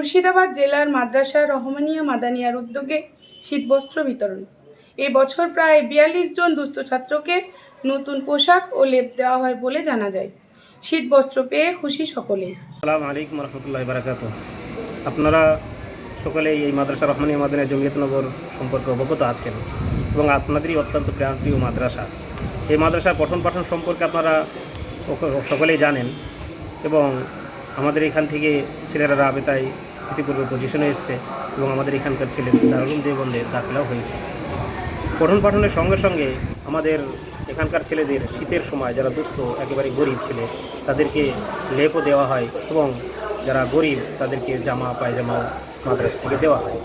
মুর্শিদাবাদ জেলার মাদ্রাসা রহমানিয়া মাদানিয়ার উদ্যোগে শীতবস্ত্র বিতরণ। এই বছর প্রায় বিয়াল্লিশ জন দুস্থ ছাত্রকে নতুন পোশাক ও লেপ দেওয়া হয় বলে জানা যায়। শীতবস্ত্র পেয়ে খুশি সকলেই। আসসালামু আলাইকুম রহমতুল্লাহ বারাকাত। আপনারা সকলেই এই মাদ্রাসা রহমানী মাদানিয়া জমিয়তনগর সম্পর্কে অবগত আছেন এবং আপনাদেরই অত্যন্ত প্রিয় মাদ্রাসা। এই মাদ্রাসার পঠন পাঠন সম্পর্কে আপনারা সকলেই জানেন এবং আমাদের এখান থেকে ছেলেরা রাবেতায় ইতিপূর্বে পজিশনে এসছে এবং আমাদের এখানকার ছেলে দারুল দেবন্দে দাখিলাও হয়েছে। পঠন পাঠনের সঙ্গে সঙ্গে আমাদের এখানকার ছেলেদের শীতের সময় যারা দুস্থ, একেবারে গরিব ছেলে, তাদেরকে লেপও দেওয়া হয় এবং যারা গরিব, তাদেরকে জামা পায়জামাও মাদ্রাসা থেকে দেওয়া হয়।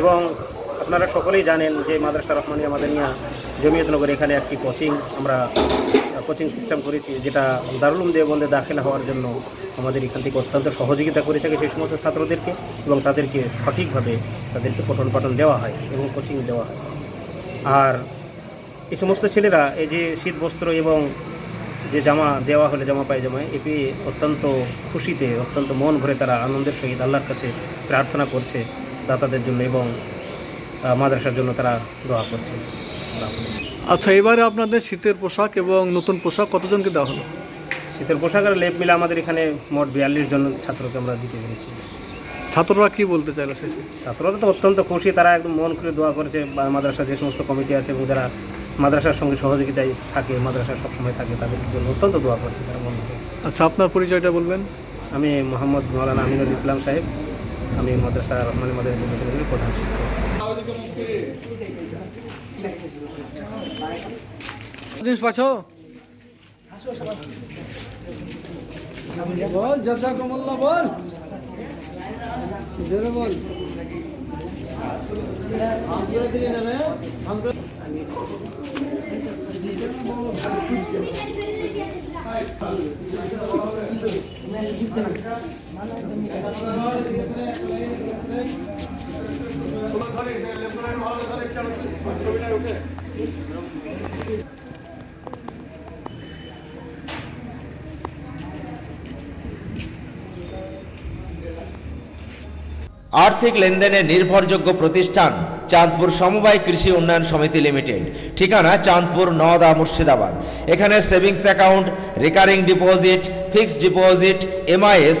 এবং আপনারা সকলেই জানেন যে মাদ্রাসা রহমানিয়া মাদানিয়া জমিয়তনগর এখানে একটি কোচিং আমরা কোচিং সিস্টেম করেছি, যেটা দারুল দেবন্দে দাখিলা হওয়ার জন্য আমাদের এখান থেকে অত্যন্ত সহযোগিতা করে থাকে সেই সমস্ত ছাত্রদেরকে এবং তাদেরকে সঠিকভাবে তাদেরকে পঠন পাঠন দেওয়া হয় এবং কোচিং দেওয়া হয় আর এই সমস্ত ছেলেরা এই যে শীত বস্ত্র এবং যে জামা দেওয়া হলে জামা পায়জামায় এ পেয়ে অত্যন্ত খুশিতে, অত্যন্ত মন ভরে তারা আনন্দের সহিত আল্লাহর কাছে প্রার্থনা করছে দাতাদের জন্য এবং মাদ্রাসার জন্য তারা দোয়া করছে। আচ্ছা এবারে আপনাদের শীতের পোশাক এবং নতুন পোশাক কতজনকে দেওয়া হলো? শীতের পোশাকের লেপ মিলে আমাদের এখানে মোট বিয়াল্লিশ জন ছাত্রকে আমরা দিতে পেরেছি। ছাত্ররা কি বলতে চাইলো শেষে? ছাত্ররা তো অত্যন্ত খুশি তারা একদম মন খুলে দোয়া করেছে বা মাদ্রাসার যে সমস্ত কমিটি আছে এবং যারা মাদ্রাসার সঙ্গে সহযোগিতায় থাকে মাদ্রাসা সবসময় থাকে তাদের জন্য অত্যন্ত দোয়া করছে তারা মন আচ্ছা আপনার পরিচয়টা বলবেন। আমি মোহাম্মদ মৌলানা আমিনুল ইসলাম সাহেব। আমি মাদ্রাসা রহমানী মাদ্রাসা প্রধান শিক্ষক। জিনিস বল জাসাকুমুল্লাহ বল। জোরে বল। হাঁস করে দিকে যাবে আর্থিক লেনদেনে নির্ভরযোগ্য প্রতিষ্ঠান চাঁদপুর সমবায় কৃষি উন্নয়ন সমিতি লিমিটেড। ঠিকানা চাঁদপুর নওদা মুর্শিদাবাদ। এখানে savings account, recurring deposit, fixed deposit MIS